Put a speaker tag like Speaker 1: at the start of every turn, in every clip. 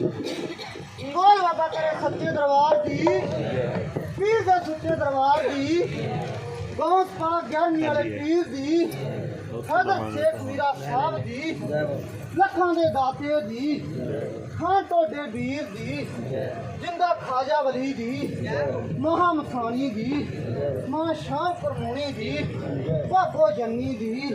Speaker 1: इंगोल बाबा तेरे सच्चे दरबार की। पीर सच्चे दरबार की? बहुत बड़ा ज्ञान पीर दी ਭਗਤ ਸੇਖ ਮੀਰਾ ਸਾਹਿਬ ਦੀ, ਲੱਖਾਂ ਦੇ ਦਾਤੇ ਦੀ ਖਾਂ ਟੋਡੇ ਵੀਰ ਦੀ, ਜਿੰਦਾ ਖਾਜਾ ਵਲੀ ਦੀ, ਮਹਾ ਮਖਾਨੀ ਦੀ ਮਾਂ ਸ਼ਾਹ ਪਰਮੋਣੀ ਦੀ, ਭਾਗੋ ਜੰਨੀ ਦੀ।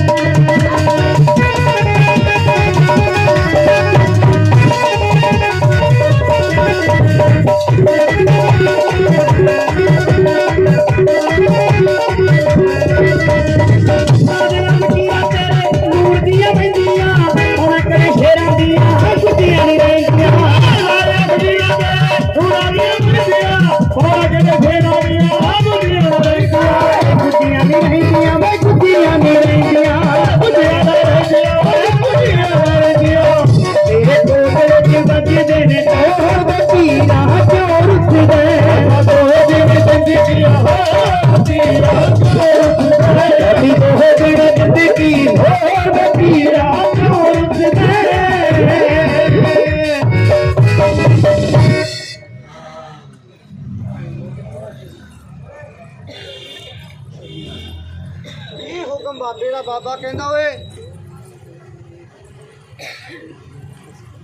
Speaker 2: ਤੋਂ
Speaker 1: ਬਾਬੇ ਦਾ ਬਾਬਾ ਕਹਿੰਦਾ ਓਏ।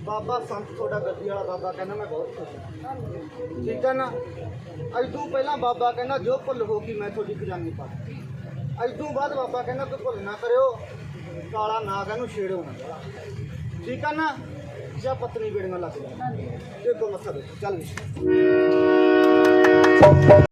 Speaker 1: ਬਾਬਾ ਸੰਤ ਤੁਹਾਡਾ ਗੱਦੀ ਵਾਲਾ ਬਾਬਾ ਕਹਿੰਦਾ ਮੈਂ ਬਹੁਤ ਖੁਸ਼ ਠੀਕ ਹੈ ਨਾ? ਅਜਦੂ ਪਹਿਲਾਂ ਬਾਬਾ ਕਹਿੰਦਾ ਜੋ ਭੁੱਲ ਹੋ ਗਈ ਮੈਂ ਤੁਹਾਡੀ ਖਜ਼ਾਨੀ ਪਾ ਅਜਦੂ ਬਾਅਦ ਬਾਬਾ ਕਹਿੰਦਾ ਤੂੰ ਭੁੱਲ ਨਾ ਕਰਿਓ ਕਾਲਾ ਨਾਗ ਇਹਨੂੰ ਛੇੜੋ ਠੀਕ ਹੈ ਨਾ? ਜਾਂ ਪਤਨੀ ਬੇੜੀਆਂ ਲੱਗ ਜਾ ਤੇ ਗੁਰਮਤਿ ਚੱਲ